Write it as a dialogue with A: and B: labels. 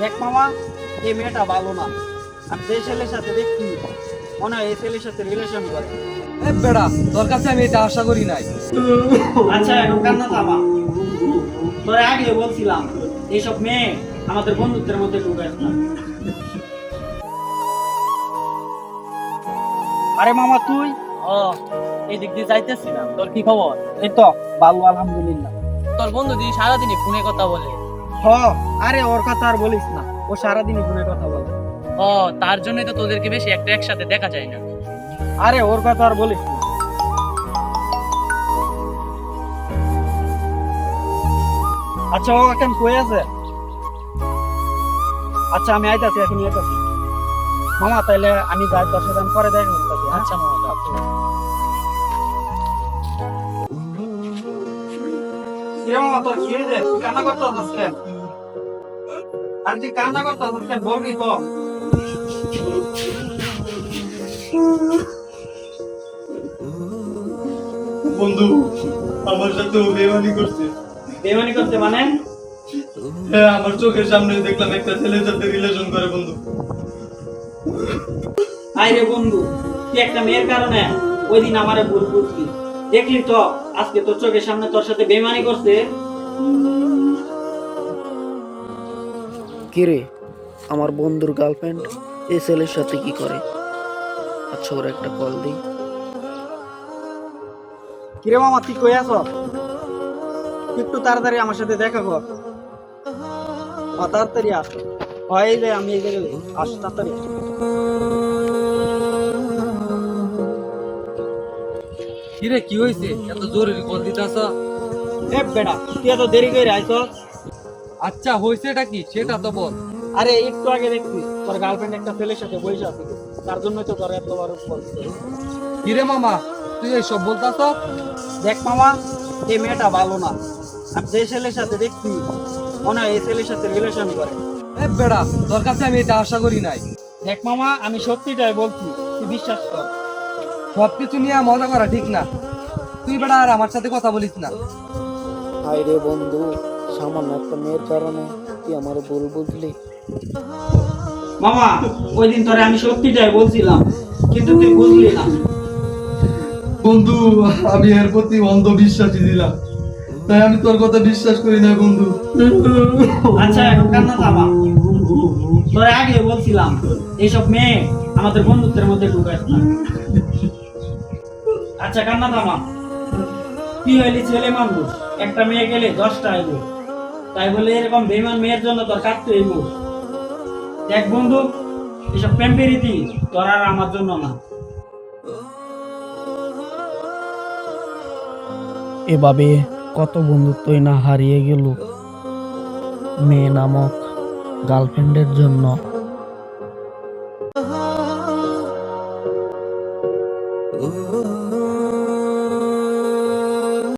A: দেখ মামা এই মেয়েটা ভালো না। আর যে ছেলের সাথে দেখছি মনে হয় এই ছেলের সাথে রিলেশন করে।
B: বেড়া তোর কাছে আমি এটা আশা করি নাই।
A: আচ্ছা এখন কান্না থামা। তোরে আগে বলছিলাম এইসব মেয়ে আমাদের বন্ধুত্বের মধ্যে ঢুকে না। আরে মামা তুই?
C: ও এই দিক দিয়ে যাইতেছিলাম। তোর কি খবর?
A: এই তো ভালো আলহামদুলিল্লাহ।
C: তোর বন্ধু দিয়ে সারাদিনই ফোনে কথা বলে
A: হ আরে ওর কথা আর বলিস না। ও সারাদিনই ফোনে কথা বলে।
C: ও তার জন্যই তো তোদেরকে বেশি একটা একসাথে দেখা যায় না।
A: আরে ওর কথা আর বলিস না। আচ্ছা ও এখন কই আছে? আচ্ছা আমি আইতাছি এখন আইতাছি মামা তাইলে আমি যাই তোর সাথে পরে দেখা করতেছি
C: আচ্ছা মামা
A: কিরে মামা তোর কি হয়েছে কান্না করতেছিস কেন আর তুই কান্না করতেছিস কেন বলবি তো
D: বন্ধু আমার সাথে ও বেমানি করছে।
A: বেমানি করতে মানে?
D: হ্যাঁ আমার চোখের সামনে দেখলাম একটা ছেলের সাথে রিলেশন করে বন্ধু।
A: আইরে বন্ধু তুই একটা মেয়ের কারণে ওই দিন আমারে ভুল বুঝলি। দেখলি তো? আজকে তোর চোখের সামনে তোর সাথে বেমানি করছে।
E: কিরে আমার বন্ধুর গার্লফ্রেন্ড এই ছেলের সাথে কি করে? আচ্ছা ওর একটা কল দিই।
A: কিরে মামা তুই কই আছো? একটু তাড়াতাড়ি আমার সাথে দেখা কর। তাড়াতাড়ি আস। হয় যে আমি এই জায়গায় আস তাড়াতাড়ি
B: কিরে কি হয়েছে এত জরুরি কল দিতেছ?
A: এ বেটা তুই এত দেরি করে আইছো?
B: আচ্ছা হয়েছে এটা কি? সেটা তো বল।
A: আরে একটু আগে দেখছি তোর গার্লফ্রেন্ড একটা ছেলের সাথে বসে আছে। তার জন্যই তো তোর এত বড় ফোন
B: কিরে মামা তুই এইসব বলতাছ?
A: দেখ মামা এই মেয়েটা ভালো না। আর যে ছেলের সাথে দেখছি মনে হয় এই ছেলের সাথে রিলেশন করে।
B: এ বেড়া তোর কাছে আমি এটা আশা করি নাই।
A: দেখ মামা আমি সত্যিটাই বলছি তুই বিশ্বাস কর।
B: সবকিছু নিয়ে মজা করা ঠিক না? তুই বেড়া আর আমার সাথে কথা বলিস না।
E: হাই রে বন্ধু সামান্য একটা মেয়ের কারণে তুই আমার ভুল বুঝলি।
A: মামা ওই দিন তোরে আমি সত্যিটাই বলছিলাম কিন্তু তুই বুঝলি না।
D: বন্ধু আমি এর প্রতি অন্ধবিশ্বাসী দিলাম তাই আমি তোর কথা বিশ্বাস করি না বন্ধু।
A: আচ্ছা এখন কান্না থামা। তোরে আগে বলছিলাম এইসব মেয়ে আমাদের বন্ধুত্বের মধ্যে ঢুকায় না। আচ্ছা কান্না থামা কি হইলি ছেলে মানুষ? একটা মেয়ে গেলে দশটা আইব তাই বলে এরকম বেমান মেয়ের জন্য তোর কাটতে হইব। দেখ বন্ধু, এসব প্রেম প্রীতি তোর আর আমার জন্য না।
E: এভাবে কত বন্ধুত্বই না হারিয়ে গেল। মেয়ে নামক গার্লফ্রেন্ডের জন্য।